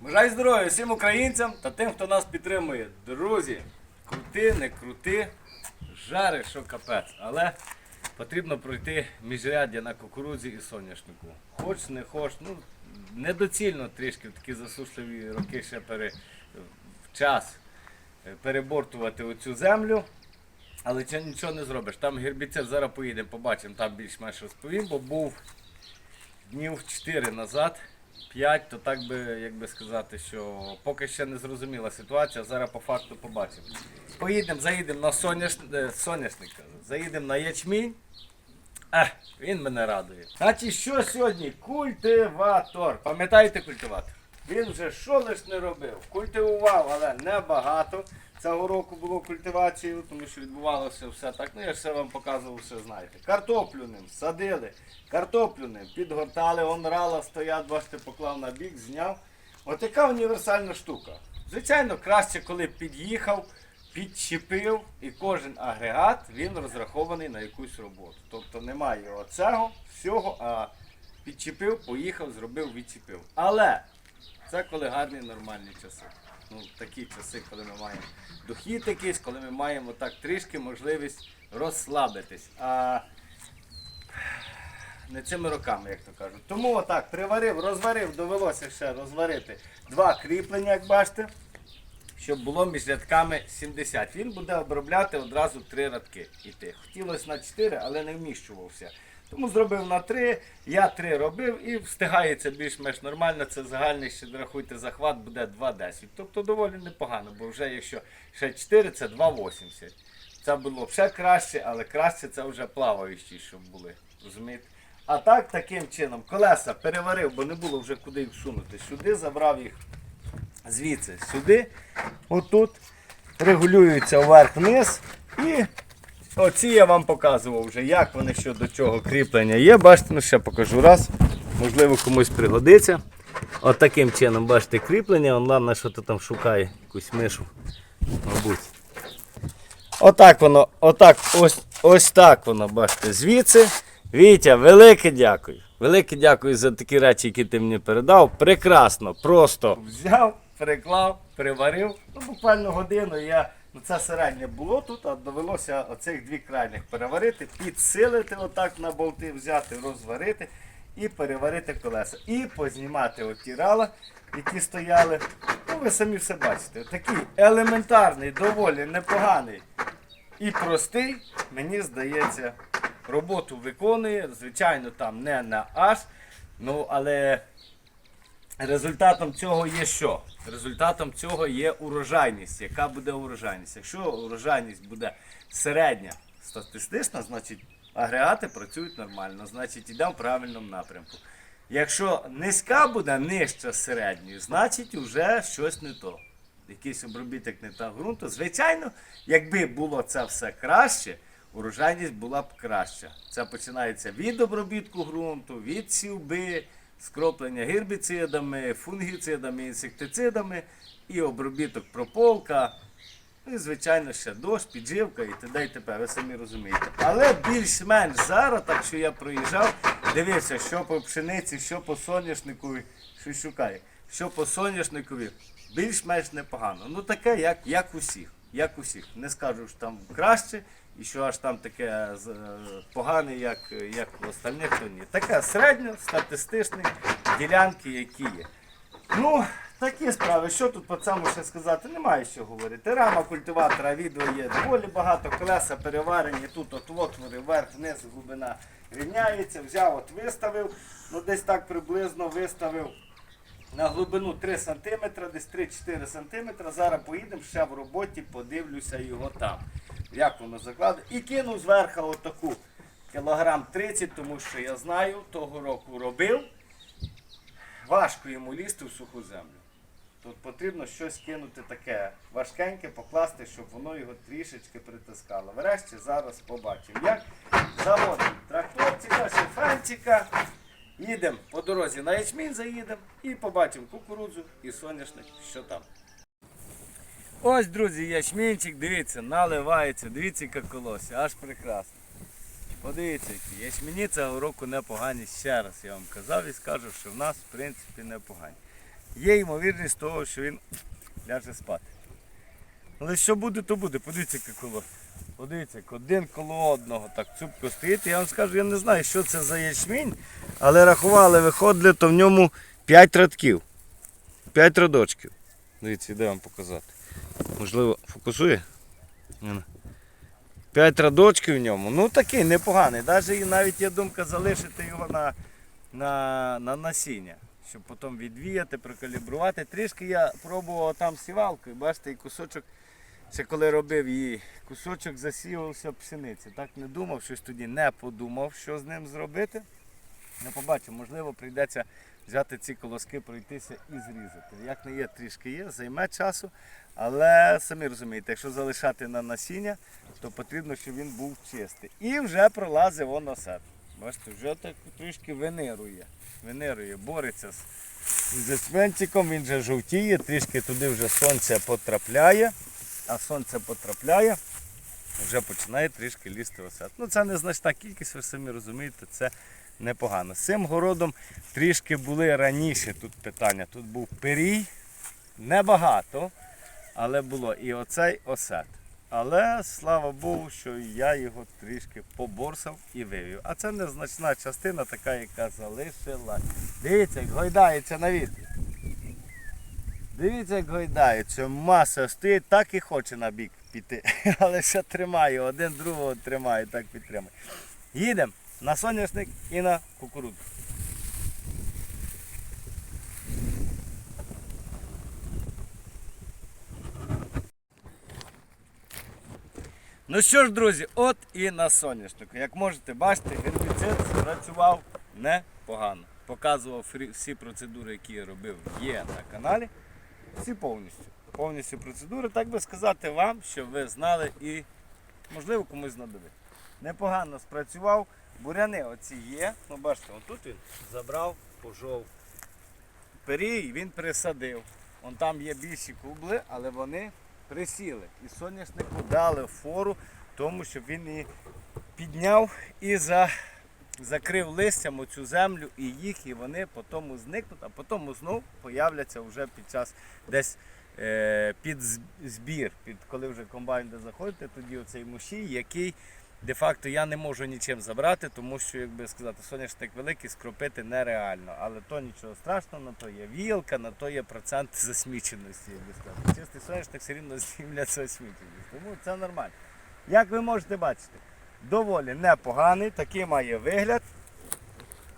Бажаю здоров'я всім українцям та тим, хто нас підтримує. Друзі, крути, не крути, жари, що капець. Але потрібно пройти міжряддя на кукурудзі і соняшнику. Хоч не хоч, ну недоцільно трішки в такі засушливі роки ще пере, в час е, перебортувати оцю землю. Але це нічого не зробиш. Там гербіцид, зараз поїдемо, побачимо, там більш-менш розповім, бо був днів 4 назад, 5, то так би, як би сказати, що поки ще не зрозуміла ситуація, зараз по факту побачимо. Поїдемо, заїдемо на соняш... е, соняшник, заїдемо на ячмінь. Ех, він мене радує. Значить, що сьогодні? Культиватор. Пам'ятаєте культиватор? Він вже що лиш не робив. Культивував, але небагато. Цього року було культивацією, тому що відбувалося все так. Ну я ж все вам показував, все знаєте. Картоплю ним садили, картоплю ним підгортали, он рала стоять, бачите, поклав на бік, зняв. От яка універсальна штука. Звичайно, краще, коли під'їхав, підчепив, і кожен агрегат він розрахований на якусь роботу. Тобто немає оцього всього, а підчепив, поїхав, зробив, відчепив. Але це коли гарні нормальні часи. Ну, такі часи, коли ми маємо дохід якийсь, коли ми маємо так трішки можливість розслабитись. А не цими роками, як то кажуть. Тому отак приварив, розварив, довелося ще розварити два кріплення, як бачите, щоб було між рядками 70. Він буде обробляти одразу три рядки іти. Хотілося на 4, але не вміщувався. Тому зробив на 3, я 3 робив і встигається більш-менш нормально. Це загальний ще рахуйте захват буде 2,10. Тобто доволі непогано, бо вже якщо ще 4, це 2,80. Це було б ще краще, але краще це вже плаваючі, щоб були. Розумієте? А так, таким чином, колеса переварив, бо не було вже куди їх всунути. Сюди забрав їх звідси, сюди, отут, регулюються вверх-вниз. І оці я вам показував вже, як вони що до чого кріплення є. Бачите, ну ще покажу раз. Можливо, комусь пригодиться. От таким чином, бачите, кріплення, он ладно, що то там шукає, якусь мишу, мабуть. Отак воно, отак, ось, ось так воно, бачите, звідси. Вітя, велике дякую. Велике дякую за такі речі, які ти мені передав. Прекрасно, просто взяв, переклав, переварив. Ну, буквально годину я. Ну, це середнє було тут, а довелося оцих дві крайніх переварити, підсилити отак на болти, взяти, розварити і переварити колеса. І познімати оті рала, які стояли. Ну, ви самі все бачите. Такий елементарний, доволі непоганий і простий, мені здається, роботу виконує. Звичайно, там не на аж. Ну, але результатом цього є що? Результатом цього є урожайність. Яка буде урожайність? Якщо урожайність буде середня, статистична, значить агрегати працюють нормально, значить йдемо в правильному напрямку. Якщо низька буде нижча середньої, значить вже щось не то. Якийсь обробіток не та ґрунту. Звичайно, якби було це все краще, урожайність була б краща. Це починається від обробітку ґрунту, від сівби, скроплення гербіцидами, фунгіцидами, інсектицидами і обробіток прополка. Ну і, звичайно, ще дощ, підживка і т.д. і т.п. Ви самі розумієте. Але більш-менш зараз, так що я проїжджав, дивився, що по пшениці, що по соняшникові, що шукає, що по соняшникові, більш-менш непогано. Ну таке, як, як усіх. Як усіх. Не скажу, що там краще, і що аж там таке е, погане, як, як у остальних, то ні. Таке середньо, статистичні ділянки, які є. Ну, такі справи. Що тут по цьому ще сказати? Немає що говорити. Рама культиватора, відео є доволі багато, колеса переварені, тут от отвори, вверх, вниз, глибина рівняється. Взяв, от виставив, ну десь так приблизно виставив на глибину 3 см, десь 3-4 см. Зараз поїдемо ще в роботі, подивлюся його там. Як воно закладе. І кинув зверху отаку кілограм 30, тому що я знаю, того року робив важко йому лізти в суху землю. Тут потрібно щось кинути таке важкеньке, покласти, щоб воно його трішечки притискало. Врешті зараз побачимо. Як заводимо тракторчика, шифенчика. Їдемо по дорозі на ячмінь заїдемо і побачимо кукурудзу і соняшник, що там. Ось, друзі, ячмінчик, дивіться, наливається, дивіться, яка колося, аж прекрасно. Подивіться, які ячмені цього року непогані. Ще раз я вам казав і скажу, що в нас в принципі непогані. є ймовірність того, що він ляже спати. Але що буде, то буде. Подивіться, яке коло. Подивіться, один коло одного так цупко стоїть. Я вам скажу, я не знаю, що це за ячмінь, але рахували, виходили, то в ньому 5 радків. 5 радочків. Дивіться, де вам показати. Можливо, фокусує? Ні. П'ять радочків в ньому. Ну такий непоганий. Навіть навіть є думка залишити його на, на, на насіння, щоб потім відвіяти, прокалібрувати. Трішки я пробував там сівалкою, бачите, і кусочок, ще коли робив її, кусочок засіявся пшениці. Так не думав, щось тоді не подумав, що з ним зробити. Не побачив, можливо, прийдеться взяти ці колоски, пройтися і зрізати. Як не є, трішки є, займе часу. Але самі розумієте, якщо залишати на насіння, то потрібно, щоб він був чистий. І вже пролазить воно осет. Бачите, вже так трішки венирує. Венирує, бореться з, з свинциком, він вже жовтіє, трішки туди вже сонце потрапляє, а сонце потрапляє, вже починає трішки лізти осет. Ну це незначна кількість, ви самі розумієте, це непогано. З цим городом трішки були раніше тут питання. Тут був перій, небагато, але було і оцей осет. Але слава Богу, що я його трішки поборсав і вивів. А це незначна частина, така, яка залишилась. Дивіться, як гойдається на вітрі. Дивіться, як гойдається. Маса стоїть, так і хоче на бік піти. Але ще тримає, один другого тримає, так підтримує. Їдемо на соняшник і на кукурудзу. Ну що ж, друзі, от і на соняшнику. Як можете бачити, гербіцид спрацював непогано. Показував всі процедури, які я робив, є на каналі. Всі повністю. Повністю процедури, так би сказати вам, щоб ви знали і, можливо, комусь знадобить. Непогано спрацював. Буряни оці є. Ну, бачите, отут він забрав, пожов. Перій він присадив. Вон там є більші кубли, але вони присіли. І соняшнику дали фору, тому щоб він її підняв і за, закрив листям оцю землю і їх, і вони потім зникнуть, а потім знов появляться вже під час десь е, під збір, під коли вже комбайн буде заходити, тоді оцей мушій, який де-факто я не можу нічим забрати, тому що, як би сказати, соняшник великий скропити нереально. Але то нічого страшного, на то є вілка, на то є процент засміченості. Як би сказати. Чистий соняшник все рівно знімляться осміченість. Тому це нормально. Як ви можете бачити, доволі непоганий, такий має вигляд.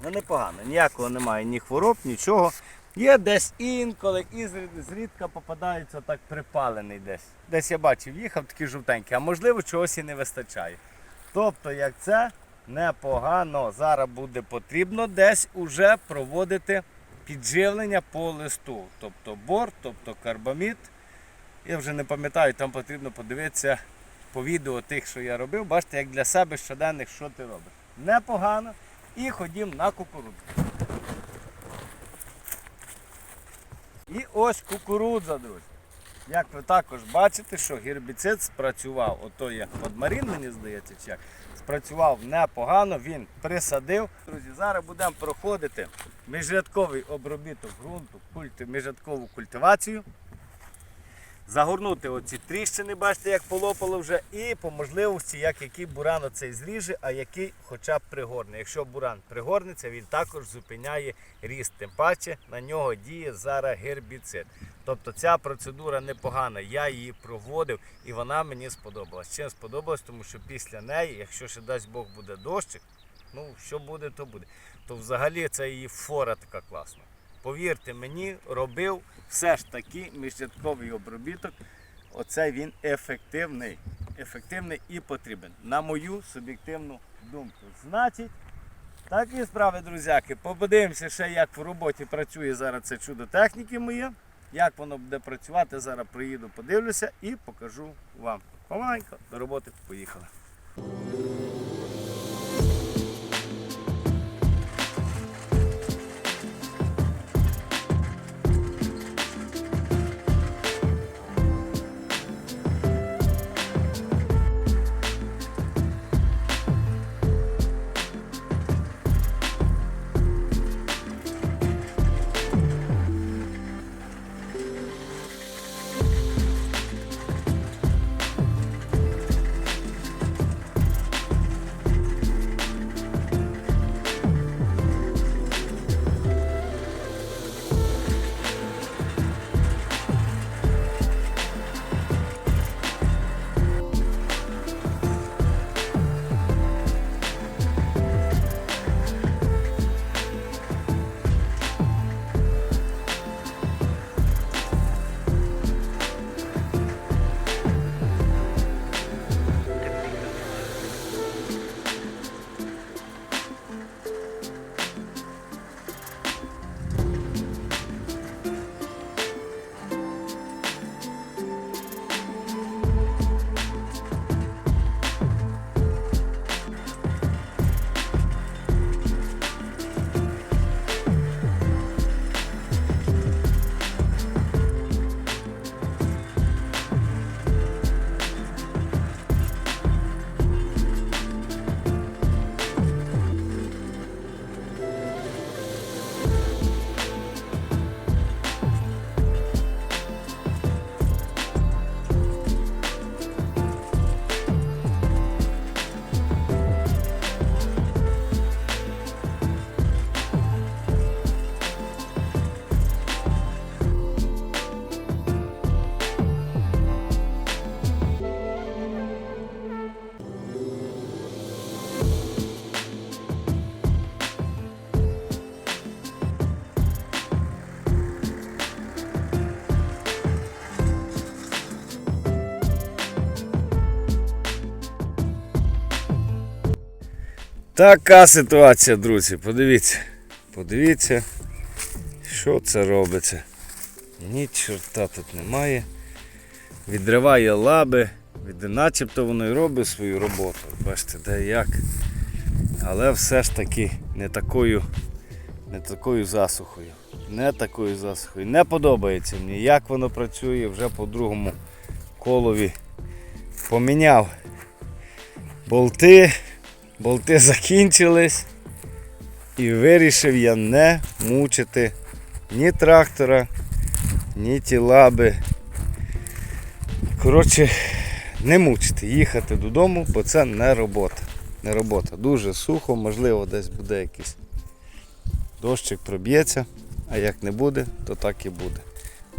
Ну непогано, ніякого немає, ні хвороб, нічого. Є десь інколи і зрідка попадається так припалений десь. Десь я бачив, їхав такий жовтенький, а можливо чогось і не вистачає. Тобто, як це непогано. Зараз буде потрібно десь уже проводити підживлення по листу. Тобто бор, тобто карбамід. Я вже не пам'ятаю, там потрібно подивитися по відео тих, що я робив. Бачите, як для себе щоденних, що ти робиш. Непогано. І ходім на кукурудзу. І ось кукурудза, друзі. Як ви також бачите, що гербіцид спрацював, ото є подмарін, мені здається, чи як, спрацював непогано, він присадив. Друзі, зараз будемо проходити міжрядковий обробіток ґрунту, міжрядкову культивацію. Загорнути оці тріщини, бачите, як полопало вже, і по можливості, як який буран оцей зріже, а який хоча б пригорне. Якщо буран пригорнеться, він також зупиняє ріст. Тим паче на нього діє зараз гербіцид. Тобто ця процедура непогана. Я її проводив і вона мені сподобалась. Чим сподобалась, тому що після неї, якщо ще дасть Бог буде дощик, ну що буде, то буде. То взагалі це її фора така класна. Повірте мені, робив все ж таки міжрядковий обробіток. Оце він ефективний. Ефективний і потрібен. На мою суб'єктивну думку. Значить, такі справи, друзяки. Подивимося ще, як в роботі працює зараз це чудо техніки моє. Як воно буде працювати, зараз приїду, подивлюся і покажу вам. Помаленько до роботи поїхали. Така ситуація, друзі. Подивіться. Подивіться, що це робиться. Ні чорта тут немає. Відриває лаби, начебто воно і робить свою роботу. Бачите, де як. Але все ж таки не такою, не такою засухою. Не такою засухою. Не подобається мені, як воно працює вже по другому колові. Поміняв болти, болти закінчились. І вирішив я не мучити ні трактора, ні ті лаби. Коротше, не мучити, їхати додому, бо це не робота. Не робота. Дуже сухо, можливо, десь буде якийсь дощик проб'ється, а як не буде, то так і буде.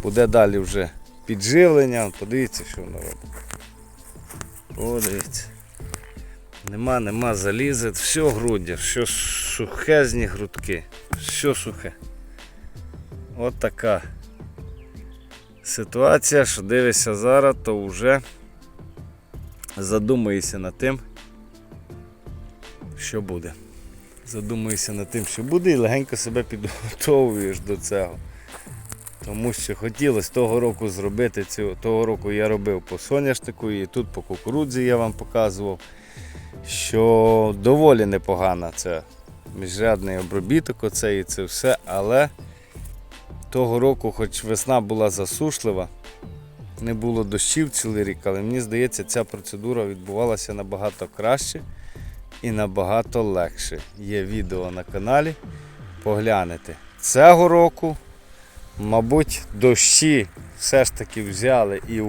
Буде далі вже підживлення, подивіться, що воно робить. Подивіться. Нема, нема залізи, все груддя, все сухезні грудки, все сухе. От така ситуація, що дивишся зараз, то вже задумуєшся над тим, що буде. Задумуєшся над тим, що буде, і легенько себе підготовуєш до цього. Тому що хотілося того року зробити цю, того року я робив по соняшнику і тут по кукурудзі я вам показував, що доволі непогана це міжрядний обробіток, оце і це все, але того року, хоч весна була засушлива, не було дощів цілий рік, але мені здається, ця процедура відбувалася набагато краще і набагато легше. Є відео на каналі, поглянете. Цього року, мабуть, дощі все ж таки взяли і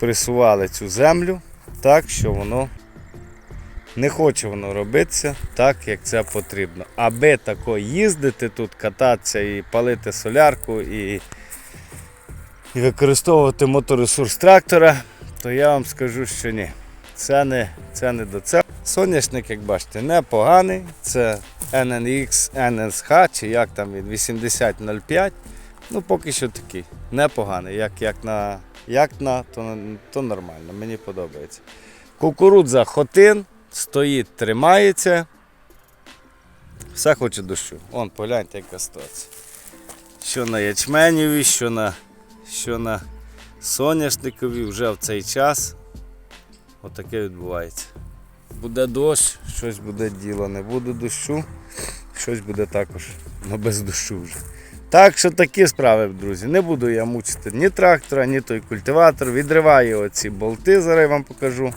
присували цю землю так, що воно не хоче воно робитися так, як це потрібно. Аби тако їздити тут, кататися і палити солярку і, і використовувати моторесурс трактора, то я вам скажу, що ні. Це не, це не до цього. Соняшник, як бачите, непоганий. Це NNX, NSH, чи як там він, 8005. Ну, поки що такий. Непоганий. Як, як на, як на то, то нормально, мені подобається. Кукурудза хотин, стоїть, тримається. Все хоче дощу. Вон, погляньте, яка ситуація. Що на ячменєві, що на, що на соняшникові вже в цей час. Отаке відбувається. Буде дощ, щось буде діло, не буде дощу, щось буде також, але без дощу вже. Так що такі справи, друзі. Не буду я мучити ні трактора, ні той культиватор. Відриваю оці болти, зараз я вам покажу.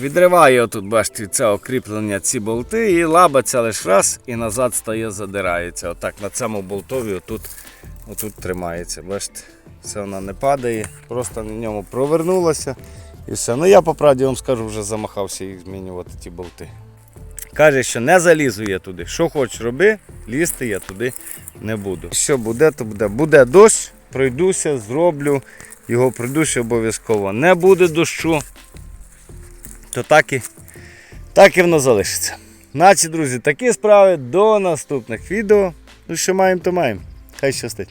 Відриваю тут, бачите, це окріплення ці болти і лабаться лише раз і назад стає, задирається. Отак на цьому болтові отут, отут тримається. Бачите, все вона не падає, просто на ньому провернулося і все. Ну я по правді вам скажу, вже замахався їх змінювати ті болти. Каже, що не залізу я туди. Що хочеш роби, лізти я туди не буду. Що буде, то буде. Буде дощ, пройдуся, зроблю. Його пройдуся обов'язково. Не буде дощу, то так і, так і воно залишиться. Наче, друзі, такі справи до наступних відео. Ну що маємо, то маємо. Хай щастить.